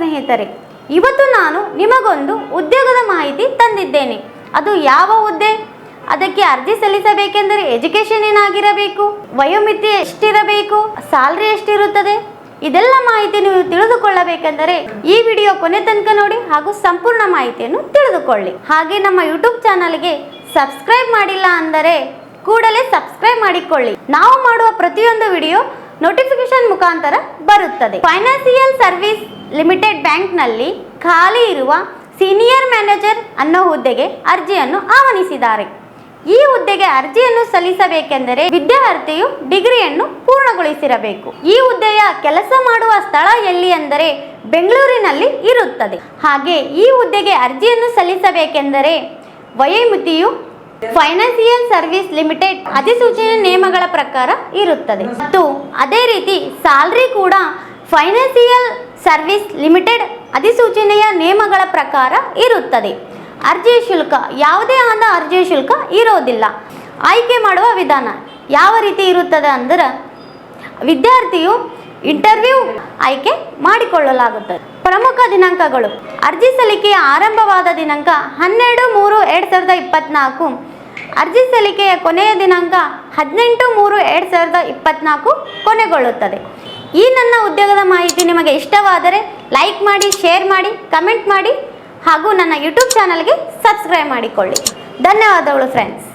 ಸ್ನೇಹಿತರೆ, ಇವತ್ತು ನಾನು ನಿಮಗೊಂದು ಉದ್ಯೋಗದ ಮಾಹಿತಿ ತಂದಿದ್ದೇನೆ. ಅದು ಯಾವ ಹುದ್ದೆ? ಅದಕ್ಕೆ ಅರ್ಜಿ ಸಲ್ಲಿಸಬೇಕೆಂದರೆ ಎಜುಕೇಶನ್ ಏನಾಗಿರಬೇಕು? ವಯೋಮಿತಿ ಎಷ್ಟಿರಬೇಕು? ಸ್ಯಾಲ್ರಿ ಎಷ್ಟಿರುತ್ತದೆ? ಇದೆಲ್ಲ ಮಾಹಿತಿ ನೀವು ತಿಳಿದುಕೊಳ್ಳಬೇಕೆಂದರೆ ಈ ವಿಡಿಯೋ ಕೊನೆ ತನಕ ನೋಡಿ ಹಾಗೂ ಸಂಪೂರ್ಣ ಮಾಹಿತಿಯನ್ನು ತಿಳಿದುಕೊಳ್ಳಿ. ಹಾಗೆ ನಮ್ಮ ಯೂಟ್ಯೂಬ್ ಚಾನಲ್ಗೆ ಸಬ್ಸ್ಕ್ರೈಬ್ ಮಾಡಿಲ್ಲ ಅಂದರೆ ಕೂಡಲೇ ಸಬ್ಸ್ಕ್ರೈಬ್ ಮಾಡಿಕೊಳ್ಳಿ. ನಾವು ಮಾಡುವ ಪ್ರತಿಯೊಂದು ವಿಡಿಯೋ ನೋಟಿಫಿಕೇಶನ್ ಮುಖಾಂತರ ಬರುತ್ತದೆ. ಫೈನಾನ್ಸಿಯಲ್ ಸರ್ವಿಸ್ ಲಿಮಿಟೆಡ್ ಬ್ಯಾಂಕ್ನಲ್ಲಿ ಖಾಲಿ ಇರುವ ಸೀನಿಯರ್ ಮ್ಯಾನೇಜರ್ ಅನ್ನೋ ಹುದ್ದೆಗೆ ಅರ್ಜಿಯನ್ನು ಆಹ್ವಾನಿಸಿದ್ದಾರೆ. ಈ ಹುದ್ದೆಗೆ ಅರ್ಜಿಯನ್ನು ಸಲ್ಲಿಸಬೇಕೆಂದರೆ ವಿದ್ಯಾರ್ಥಿಯು ಡಿಗ್ರಿಯನ್ನು ಪೂರ್ಣಗೊಳಿಸಿರಬೇಕು. ಈ ಹುದ್ದೆಯ ಕೆಲಸ ಮಾಡುವ ಸ್ಥಳ ಎಲ್ಲಿ ಎಂದರೆ ಬೆಂಗಳೂರಿನಲ್ಲಿ ಇರುತ್ತದೆ. ಹಾಗೆ ಈ ಹುದ್ದೆಗೆ ಅರ್ಜಿಯನ್ನು ಸಲ್ಲಿಸಬೇಕೆಂದರೆ ವಯೋಮಿತಿಯು ಫೈನಾನ್ಸಿಯಲ್ ಸರ್ವಿಸ್ ಲಿಮಿಟೆಡ್ ಅಧಿಸೂಚನೆ ನಿಯಮಗಳ ಪ್ರಕಾರ ಇರುತ್ತದೆ. ಮತ್ತು ಅದೇ ರೀತಿ ಸ್ಯಾಲ್ರಿ ಕೂಡ ಫೈನಾನ್ಸಿಯಲ್ ಸರ್ವಿಸ್ ಲಿಮಿಟೆಡ್ ಅಧಿಸೂಚನೆಯ ನಿಯಮಗಳ ಪ್ರಕಾರ ಇರುತ್ತದೆ. ಅರ್ಜಿ ಶುಲ್ಕ, ಯಾವುದೇ ಆದ ಅರ್ಜಿ ಶುಲ್ಕ ಇರೋದಿಲ್ಲ. ಆಯ್ಕೆ ಮಾಡುವ ವಿಧಾನ ಯಾವ ರೀತಿ ಇರುತ್ತದೆ ಅಂದರೆ, ವಿದ್ಯಾರ್ಥಿಯು ಇಂಟರ್ವ್ಯೂ ಆಯ್ಕೆ ಮಾಡಿಕೊಳ್ಳಲಾಗುತ್ತದೆ. ಪ್ರಮುಖ ದಿನಾಂಕಗಳು. ಅರ್ಜಿ ಸಲ್ಲಿಕೆಯ ಆರಂಭವಾದ ದಿನಾಂಕ ಹನ್ನೆರಡು ಮೂರು ಎರಡು ಸಾವಿರದ ಇಪ್ಪತ್ನಾಲ್ಕು. ಅರ್ಜಿ ಸಲ್ಲಿಕೆಯ ಕೊನೆಯ ದಿನಾಂಕ ಹದಿನೆಂಟು ಮೂರು ಎರಡು ಸಾವಿರದ ಇಪ್ಪತ್ನಾಲ್ಕು ಕೊನೆಗೊಳ್ಳುತ್ತದೆ. ಈ ನನ್ನ ಉದ್ಯೋಗದ ಮಾಹಿತಿ ನಿಮಗೆ ಇಷ್ಟವಾದರೆ ಲೈಕ್ ಮಾಡಿ, ಶೇರ್ ಮಾಡಿ, ಕಮೆಂಟ್ ಮಾಡಿ ಹಾಗೂ ನನ್ನ ಯೂಟ್ಯೂಬ್ ಚಾನಲ್ಗೆ ಸಬ್ಸ್ಕ್ರೈಬ್ ಮಾಡಿಕೊಳ್ಳಿ. ಧನ್ಯವಾದಗಳು ಫ್ರೆಂಡ್ಸ್